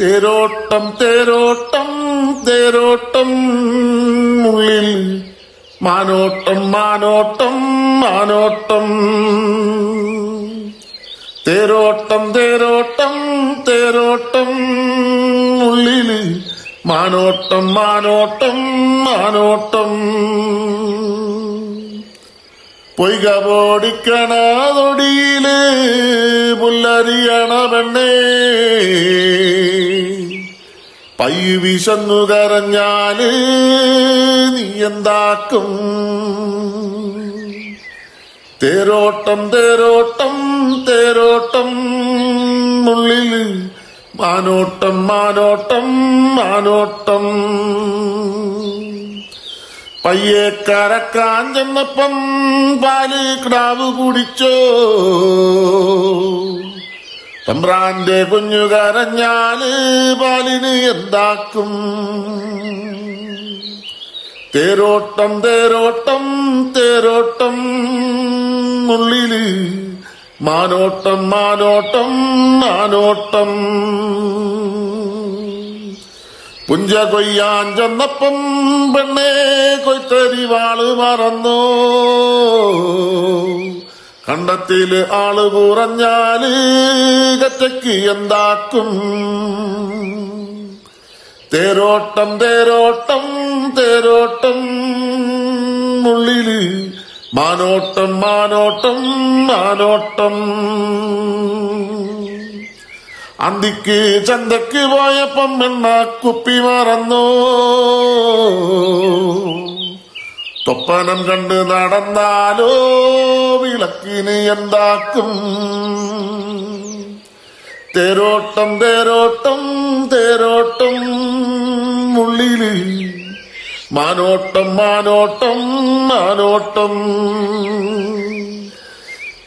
തേരോട്ടം തേരോട്ടം തേരോട്ടം. ഉള്ളിൽ മാനോട്ടം മാനോട്ടം മാനോട്ടം. തേരോട്ടം തേരോട്ടം തേരോട്ടം. ഉള്ളിൽ മാനോട്ടം മാനോട്ടം മാനോട്ടം. പൊയ്ക പോടിക്കണതൊടിയിൽ പുല്ലരിയണ പെണ്ണേ. പയ്യു വിശന്നു കരഞ്ഞാൽ നീ എന്താക്കും തേരോട്ടം തേരോട്ടം തേരോട്ടം ഉള്ളിൽ മാനോട്ടം മാനോട്ടം മാനോട്ടം. പയ്യെ കരക്കാൻ ചെന്നപ്പം പാൽ കിടാവ് കുടിച്ചോ? തമ്പ്രാന്റെ കുഞ്ഞു കരഞ്ഞാൽ പാലിന് എന്താക്കും? തേരോട്ടം തേരോട്ടം തേരോട്ടം ഉള്ളിൽ മാനോട്ടം മാനോട്ടം മാനോട്ടം. പുഞ്ച കൊയ്യാൻ ചെന്നപ്പം പെണ്ണെ കൊയ്ത്തരി വാൾ മറന്നോ? കണ്ടത്തിൽ ആൾ കുറഞ്ഞാൽ കറ്റയ്ക്ക് എന്താക്കും? തേരോട്ടം തേരോട്ടം തേരോട്ടം. ഉള്ളിൽ മാനോട്ടം മാനോട്ടം മാനോട്ടം. അന്തിക്ക് ചന്തക്ക് പോയപ്പം എണ്ണ കുപ്പി മറന്നോ. തൊപ്പനം കണ്ട് നടന്നാലോ? വിളക്കിന് എന്താക്കും? തേരോട്ടം തേരോട്ടം തേരോട്ടം ഉള്ളിൽ. മാനോട്ടം മാനോട്ടം മാനോട്ടം.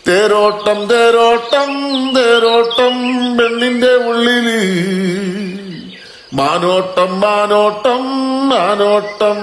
തേരോട്ടം തേരോട്ടം തേരോട്ടം പെണ്ണിന്റെ ഉള്ളിൽ. മാനോട്ടം മാനോട്ടം മാനോട്ടം.